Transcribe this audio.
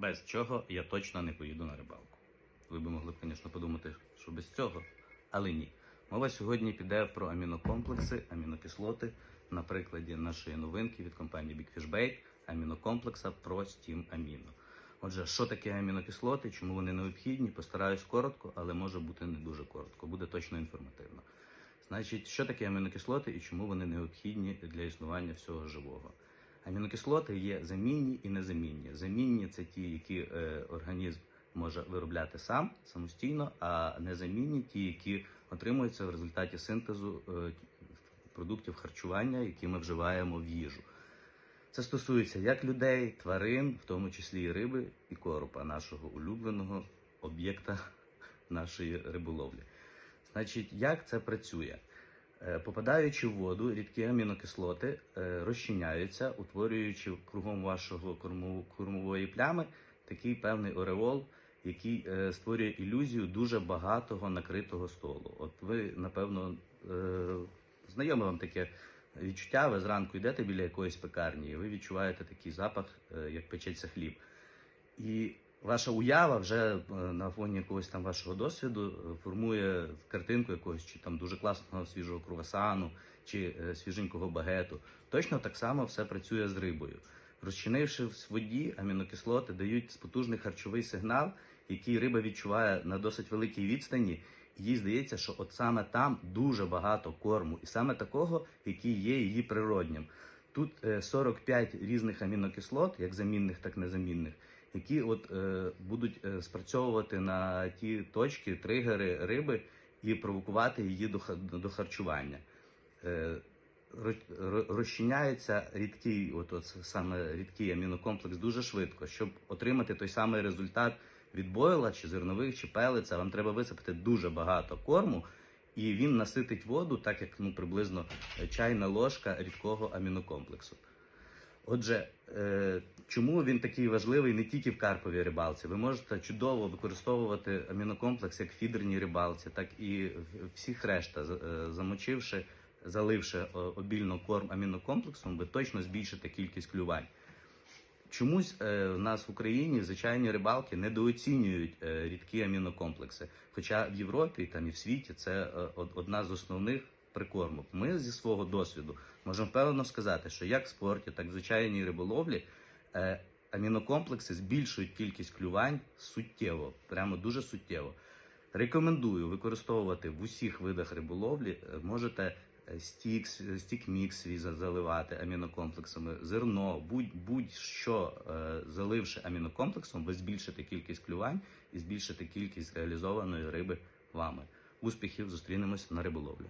без чого я точно не поїду на рибалку. Ви би могли б, звісно, подумати, що без цього, але ні. Мова сьогодні піде про амінокомплекси, амінокислоти на прикладі нашої новинки від компанії Big Fish Bait, амінокомплекса Простім Аміно. Отже, що таке амінокислоти, чому вони необхідні? Постараюсь коротко, але може бути не дуже коротко, буде точно інформативно. Значить, що таке амінокислоти і чому вони необхідні для існування всього живого? Амінокислоти є замінні і незамінні. Замінні це ті, які е, організм може виробляти сам самостійно, а незамінні ті, які отримуються в результаті синтезу е, продуктів харчування, які ми вживаємо в їжу. Це стосується як людей, тварин, в тому числі і риби і коропа, нашого улюбленого об'єкта нашої риболовлі. Значить, як це працює? Е, Попадаючи в воду, рідкі амінокислоти е, розчиняються, утворюючи кругом вашого кормової плями такий певний ореол, який е, створює ілюзію дуже багатого накритого столу. От ви, напевно, знайоме вам таке відчуття, ви зранку йдете біля якоїсь пекарні, і ви відчуваєте такий запах, як печеться хліб. І ваша уява вже е, на фоні якогось там вашого досвіду е, формує картинку якогось чи там дуже класного свіжого круасану, чи е, свіженького багету. Точно так само все працює з рибою. Розчинивши в воді, амінокислоти дають потужний харчовий сигнал, який риба відчуває на досить великій відстані. Їй здається, що от саме там дуже багато корму, і саме такого, який є її природнім. Тут е, 45 різних амінокислот, як замінних, так незамінних, які от е, будуть е, спрацьовувати на ті точки, тригери риби і провокувати її до, до харчування. Е, ро- ро- розчиняється рідкий, от, от саме рідкий амінокомплекс дуже швидко. Щоб отримати той самий результат від бойла, чи зернових, чи пелиця, вам треба висипати дуже багато корму, і він наситить воду, так як ну, приблизно е, чайна ложка рідкого амінокомплексу. Отже, е, чому він такий важливий не тільки в карповій рибалці? Ви можете чудово використовувати амінокомплекс як в рибалці, так і всіх решта, е, замочивши, заливши е, обільно корм амінокомплексом, ви точно збільшите кількість клювань. Чомусь в нас в Україні звичайні рибалки недооцінюють рідкі амінокомплекси. Хоча в Європі там і в світі це одна з основних прикормок. Ми зі свого досвіду можемо впевнено сказати, що як в спорті, так і в звичайній риболовлі е, амінокомплекси збільшують кількість клювань суттєво, прямо дуже суттєво. Рекомендую використовувати в усіх видах риболовлі. Е, Можете е, стік, стік мікс свій заливати амінокомплексами, зерно, будь, будь-що е, заливши амінокомплексом, ви збільшите кількість клювань і збільшите кількість реалізованої риби вами. Успіхів! Зустрінемось на риболовлі.